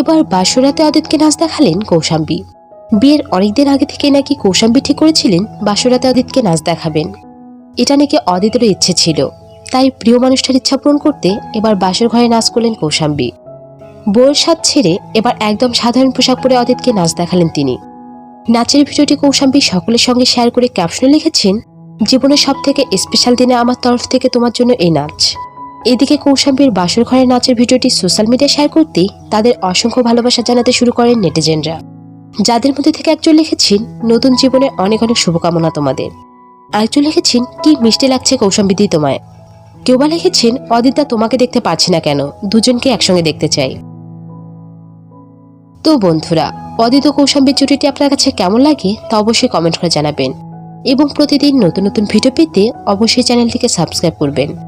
এবার বাসরাতে অদিতকে নাচ দেখালেন কৌশাম্বী। বিয়ের অনেকদিন আগে থেকে নাকি কৌশাম্বী ঠিক করেছিলেন বাসরাতে অদিতকে নাচ দেখাবেন। এটা নাকি অদিতেরও ইচ্ছে ছিল। তাই প্রিয় মানুষটার ইচ্ছা পূরণ করতে এবার বাসর ঘরে নাচ করলেন কৌশাম্বী। বউয়ের সাথ ছেড়ে এবার একদম সাধারণ পোশাক পরে অদিতকে নাচ দেখালেন তিনি। নাচের ভিডিওটি কৌশাম্বী সকলের সঙ্গে শেয়ার করে ক্যাপশনে লিখেছেন, জীবনের সব থেকে স্পেশাল দিনে আমার তরফ থেকে তোমার জন্য এই নাচ। এদিকে কৌশাম্বীর বাসর ঘরের নাচের ভিডিওটি সোশ্যাল মিডিয়ায় শেয়ার করতেই তাদের অসংখ্য ভালোবাসা জানাতে শুরু করেন নেটিজেনরা। যাদের মধ্যে থেকে একজন লিখেছেন, নতুন জীবনে অনেক অনেক শুভকামনা তোমাদের। আরেকজন লিখেছেন, কি মিষ্টি লাগছে কৌশাম্বিদি তোমায়। কেউ বা লিখেছেন, অদিতা তোমাকে দেখতে পাচ্ছি না কেন, দুজনকে একসঙ্গে দেখতে চাই। তো বন্ধুরা, অদিত কৌশাম্বীর জুটিটি আপনার কাছে কেমন লাগে তা অবশ্যই কমেন্ট করে জানাবেন। এবং প্রতিদিন নতুন নতুন ভিডিও পেতে অবশ্যই চ্যানেলটিকে সাবস্ক্রাইব করবেন।